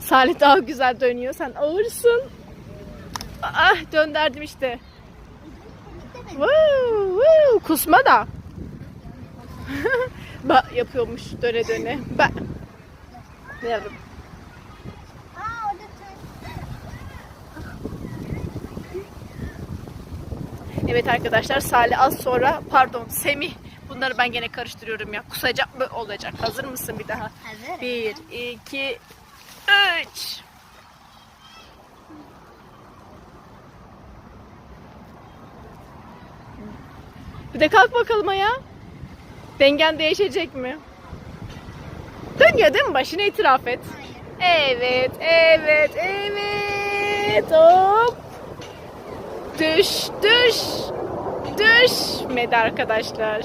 Salih daha güzel dönüyor. Sen ağırsın. Ah dönderdim işte. Woo, woo. Kusma da. yapıyormuş döne döne. Ba. Ne? Evet arkadaşlar Salih az sonra pardon Semih. Bunları ben gene karıştırıyorum ya. Kusacak mı olacak? Hazır mısın bir daha? Hazır. bir iki üç. Bir de kalk bakalım ayağa. Dengen değişecek mi? Dönüyor değil mi başını itiraf et. Evet evet evet. Hop Düş, düş. Düşmedi arkadaşlar.